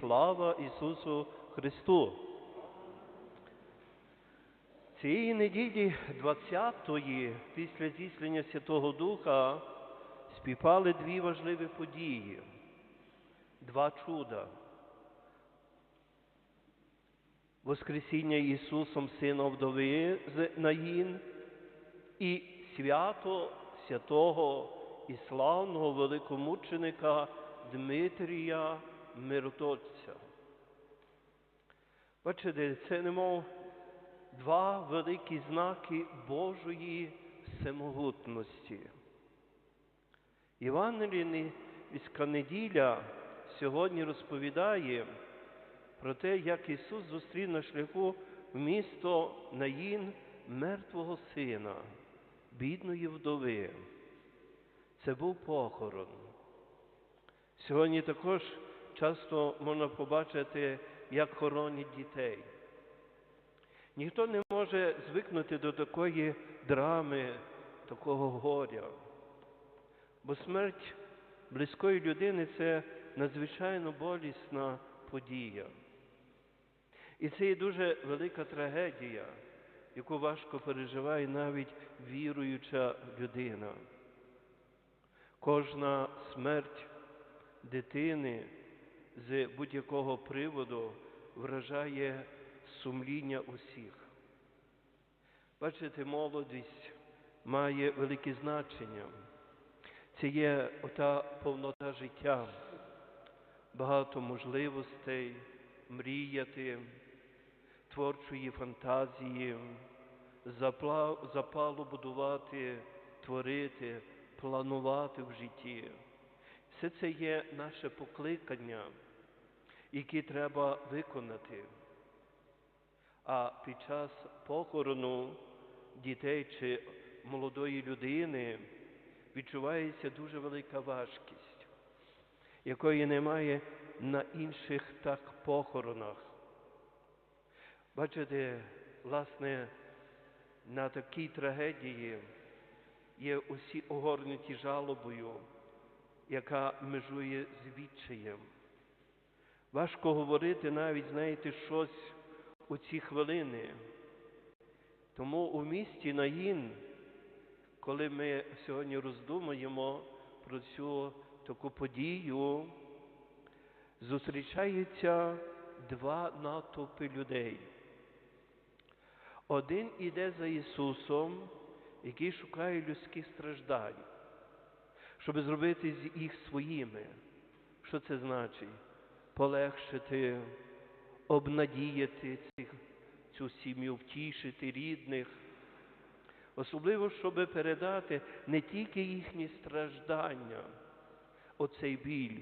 Слава Ісусу Христу! Цієї неділі 20-ї після зіслення Святого Духа співпали дві важливі події, два чуда. Воскресіння Ісусом Сина вдови з Наїн і свято святого і славного великомученика Дмитрія Мироточця. Бачите, це немов два великі знаки Божої всемогутності. Євангелійська неділя сьогодні розповідає про те, як Ісус зустрів на шляху в місто Наїн мертвого сина, бідної вдови. Це був похорон. Сьогодні також часто можна побачити, як хоронять дітей. Ніхто не може звикнути до такої драми, такого горя. Бо смерть близької людини це надзвичайно болісна подія. І це є дуже велика трагедія, яку важко переживає навіть віруюча людина. Кожна смерть дитини з будь-якого приводу вражає сумління усіх. Бачите, молодість має велике значення. Це є ота повнота життя, багато можливостей мріяти, творчої фантазії, запалу будувати, творити, планувати в житті. Все це є наше покликання, яке треба виконати. А під час похорону дітей чи молодої людини відчувається дуже велика важкість, якої немає на інших так похоронах. Бачите, власне, на такій трагедії є усі огорнуті жалобою, яка межує з відчаєм. Важко говорити навіть, знаєте, щось у ці хвилини. Тому у місті Наїн, коли ми сьогодні роздумуємо про цю таку подію, зустрічаються два натовпи людей. Один іде за Ісусом, який шукає людських страждань, щоб зробити їх своїми. Що це значить? Полегшити, обнадіяти цих, цю сім'ю, втішити рідних. Особливо, щоб передати не тільки їхні страждання, оцей біль,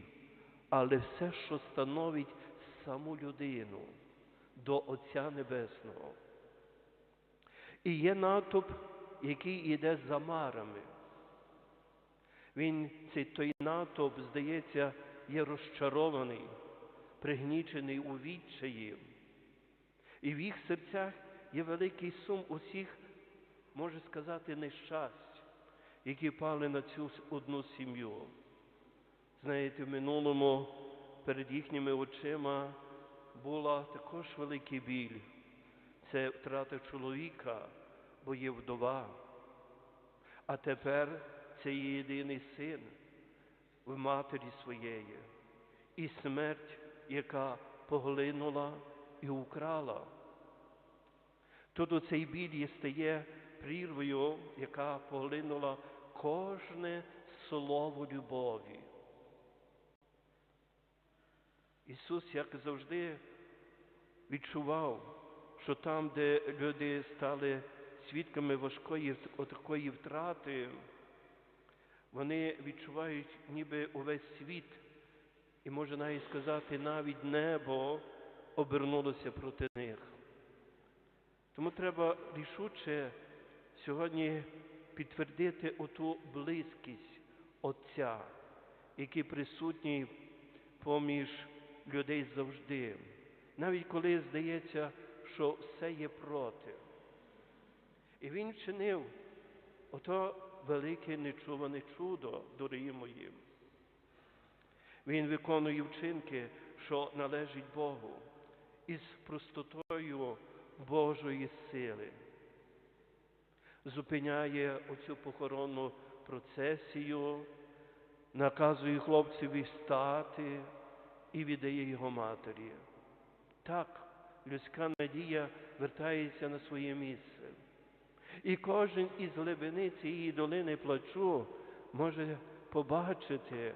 але все, що становить саму людину до Отця Небесного. І є натовп, який йде за марами. Він, цей той натовп, здається, є розчарований, пригнічений у відчаї. І в їх серцях є великий сум усіх, може сказати, нещасть, які пали на цю одну сім'ю. Знаєте, в минулому перед їхніми очима була також великий біль. Це втрата чоловіка, бо є вдова. А тепер це є єдиний син в матері своєї, і смерть, яка поглинула і украла. Тут цей біль стає прірвою, яка поглинула кожне слово любові. Ісус, як завжди, відчував, що там, де люди стали свідками важкої такої втрати, вони відчувають ніби увесь світ, і можна навіть сказати, навіть небо обернулося проти них. Тому треба рішуче сьогодні підтвердити оту близькість Отця, який присутній поміж людей завжди, навіть коли здається, що все є проти. І він вчинив ото велике нечуване чудо, дорогі мої. Він виконує вчинки, що належить Богу, із простотою Божої сили. Зупиняє оцю похоронну процесію, наказує хлопцеві встати і віддає його матері. Так, людська надія вертається на своє місце. І кожен із глибини цієї долини плачу може побачити,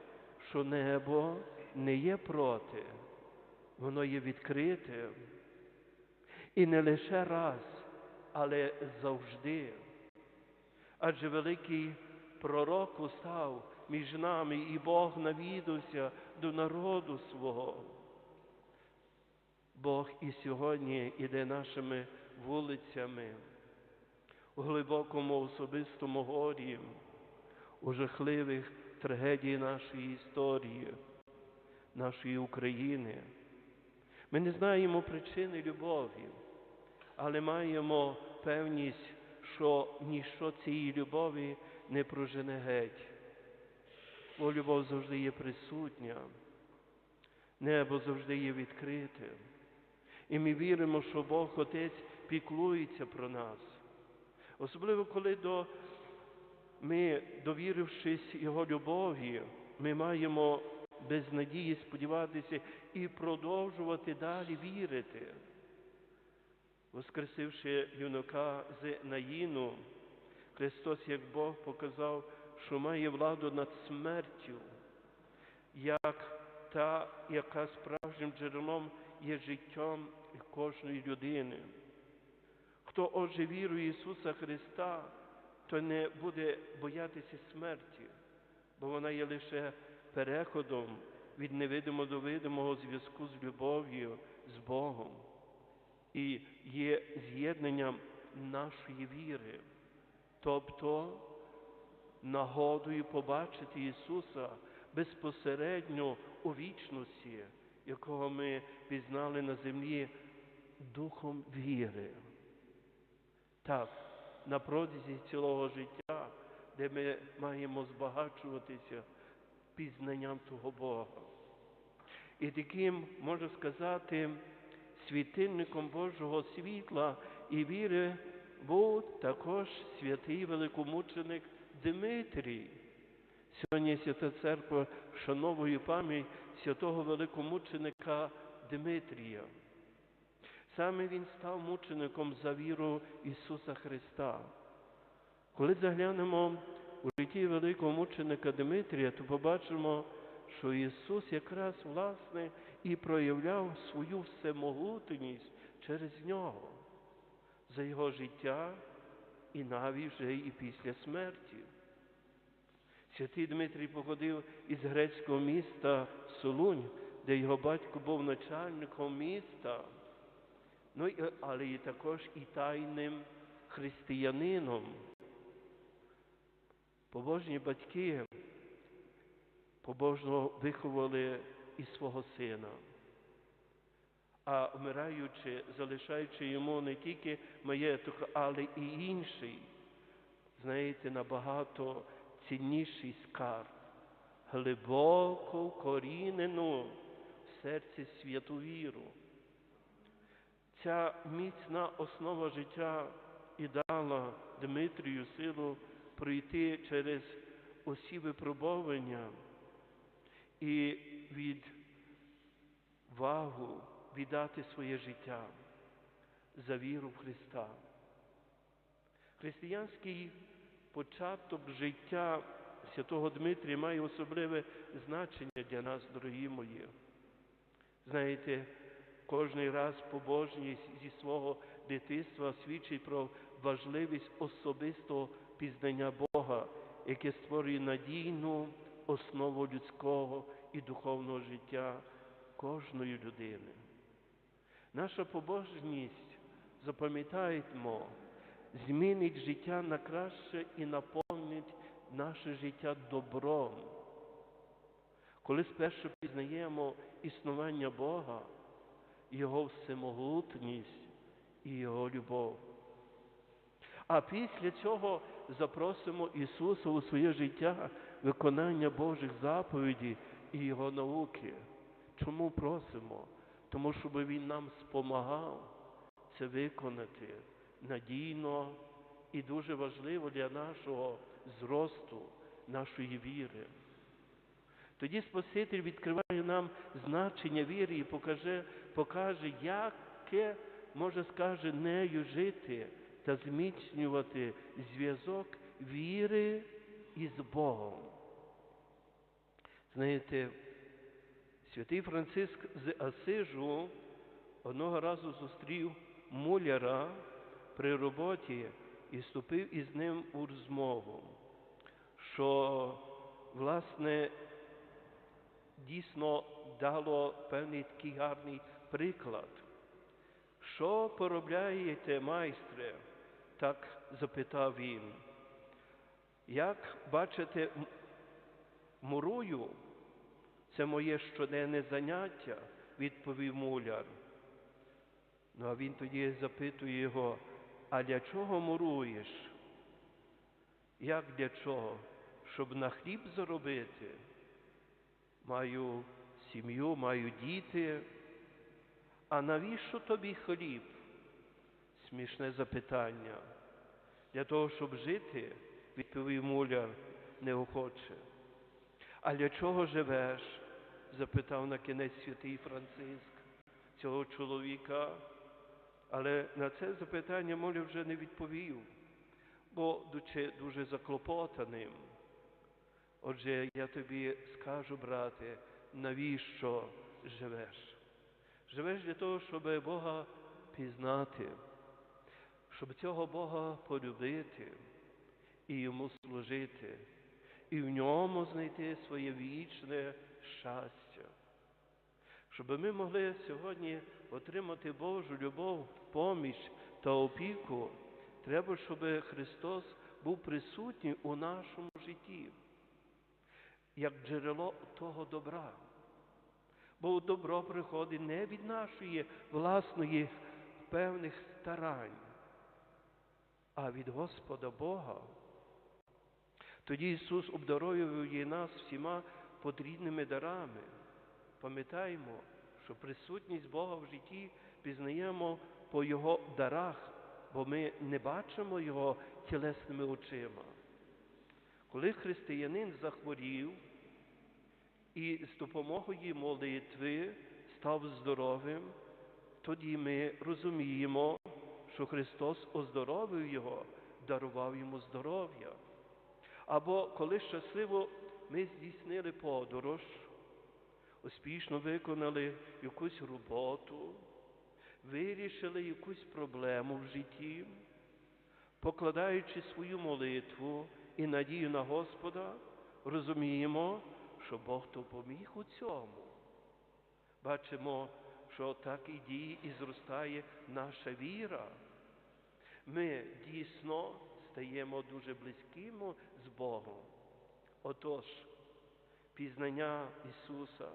що небо не є проти, воно є відкрите. І не лише раз, але завжди. Адже великий пророк устав між нами, і Бог навідався до народу свого. Бог і сьогодні іде нашими вулицями у глибокому особистому горі, у жахливих трагедії нашої історії, нашої України. Ми не знаємо причини любові, але маємо певність, що ніщо цієї любові не прожене геть. Бо любов завжди є присутня, небо завжди є відкрите. І ми віримо, що Бог Отець піклується про нас. Особливо, коли до, ми, довірившись Його любові, ми маємо без надії сподіватися і продовжувати далі вірити. Воскресивши юнака з Наїну, Христос, як Бог, показав, що має владу над смертю, як та, яка справжнім джерелом є життям кожної людини. Хто отже вірує Ісуса Христа, то не буде боятися смерті, бо вона є лише переходом від невидимого до видимого зв'язку з любов'ю, з Богом і є з'єднанням нашої віри, тобто нагодою побачити Ісуса безпосередньо у вічності, якого ми пізнали на землі духом віри. Так, на протязі цілого життя, де ми маємо збагачуватися пізнанням того Бога. І таким, можна сказати, світильником Божого світла і віри був також святий великомученик Дмитрій. Сьогодні Свята Церква вшановує пам'ять святого великомученика Дмитрія. Саме він став мучеником за віру Ісуса Христа. Коли заглянемо у житті великого мученика Дмитрія, то побачимо, що Ісус якраз власне і проявляв свою всемогутність через нього, за його життя і навіть вже і після смерті. Святий Дмитрій походив із грецького міста Солунь, де його батько був начальником міста, ну, але і також і тайним християнином. Побожні батьки побожно виховали і свого сина, а вмираючи, залишаючи йому не тільки маєток, але і інший, знаєте, набагато цінніший скарб, глибоко вкорінену в серці святу віру. Ця міцна основа життя і дала Дмитрію силу пройти через усі випробування і від вагу віддати своє життя за віру в Христа. Християнський початок життя святого Дмитрія має особливе значення для нас, дорогі мої. Знаєте, кожний раз побожність зі свого дитинства свідчить про важливість особистого пізнання Бога, яке створює надійну основу людського і духовного життя кожної людини. Наша побожність, запам'ятаємо, змінить життя на краще і наповнить наше життя добром. Коли спершу пізнаємо існування Бога, Його всемогутність і Його любов. А після цього запросимо Ісуса у своє життя виконання Божих заповідей і Його науки. Чому просимо? Тому щоб Він нам спомагав це виконати надійно і дуже важливо для нашого зросту, нашої віри. Тоді Спаситель відкриває нам значення віри і покаже, покаже, яке, може скаже, нею жити та зміцнювати зв'язок віри із Богом. Знаєте, святий Франциск з Асижу одного разу зустрів муляра при роботі і вступив із ним у розмову, що, власне, дійсно дало певний такий гарний приклад. Що поробляєте, майстре? Так запитав він. Як бачите, мурую, це моє щоденне заняття, відповів муляр. Ну а він тоді запитує його, а для чого муруєш? Як для чого? Щоб на хліб заробити? Маю сім'ю, маю діти. А навіщо тобі хліб? Смішне запитання. Для того, щоб жити, відповів муляр неохоче. А для чого живеш? запитав на кінець святий Франциск цього чоловіка. Але на це запитання Моля вже не відповів, бо дуже заклопотаним. Отже, я тобі скажу, брате, навіщо живеш? Живеш для того, щоб Бога пізнати, щоб цього Бога полюбити і йому служити, і в ньому знайти своє вічне щастя. Щоб ми могли сьогодні отримати Божу любов, поміч та опіку, треба, щоб Христос був присутній у нашому житті, як джерело того добра. Бо добро приходить не від нашої власної певних старань, а від Господа Бога. Тоді Ісус обдаровує нас всіма потрібними дарами. Пам'ятаємо, що присутність Бога в житті пізнаємо по Його дарах, бо ми не бачимо Його тілесними очима. Коли християнин захворів і з допомогою молитви став здоровим, тоді ми розуміємо, що Христос оздоровив його, дарував йому здоров'я. Або коли щасливо ми здійснили подорож, успішно виконали якусь роботу, вирішили якусь проблему в житті, покладаючи свою молитву і надію на Господа, розуміємо, що Бог допоміг у цьому. Бачимо, що так і діє і зростає наша віра. Ми дійсно стаємо дуже близькими з Богом. Отож, пізнання Ісуса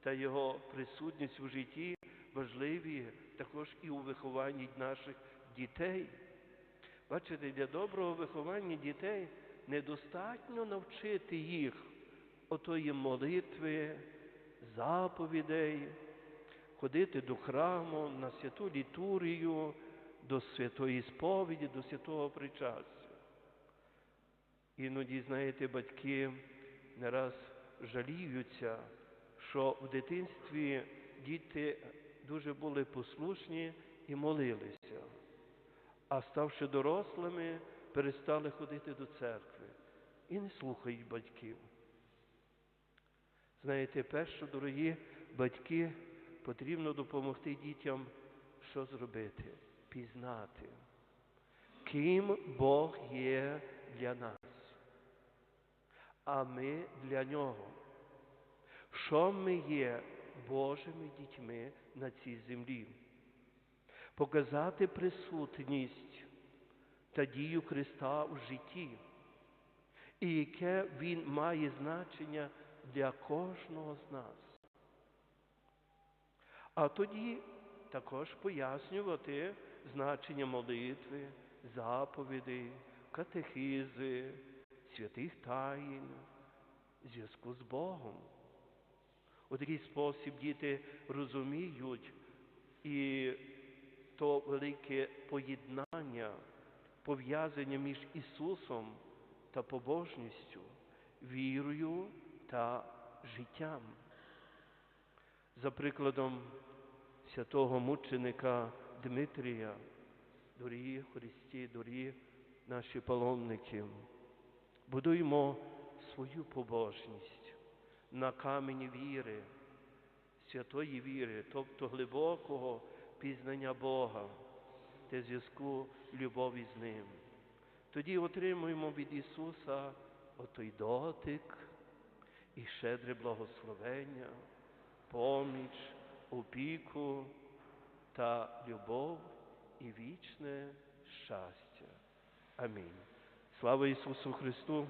та Його присутність у житті важливі також і у вихованні наших дітей. Бачите, для доброго виховання дітей недостатньо навчити їх отої молитви, заповідей, ходити до храму, на святу літурію, до святої сповіді, до святого причастя. Іноді, знаєте, батьки не раз жаліються, що в дитинстві діти дуже були послушні і молилися, а ставши дорослими, перестали ходити до церкви і не слухають батьків. Знаєте, перше, дорогі батьки, потрібно допомогти дітям, що зробити? Пізнати, ким Бог є для нас, а ми для нього. Що ми є Божими дітьми на цій землі? Показати присутність та дію Христа в житті, і яке Він має значення для кожного з нас. А тоді також пояснювати значення молитви, заповідей, катехизи, святих таїн, зв'язку з Богом. У такий спосіб діти розуміють і то велике поєднання, пов'язання між Ісусом та побожністю, вірою та життям. За прикладом святого мученика Дмитрія, дорогі Христі, дорогі наші паломники, будуємо свою побожність на камені віри, святої віри, тобто глибокого пізнання Бога та зв'язку любові з Ним. Тоді отримуємо від Ісуса отой дотик і щедре благословення, поміч, опіку та любов і вічне щастя. Амінь. Слава Ісусу Христу!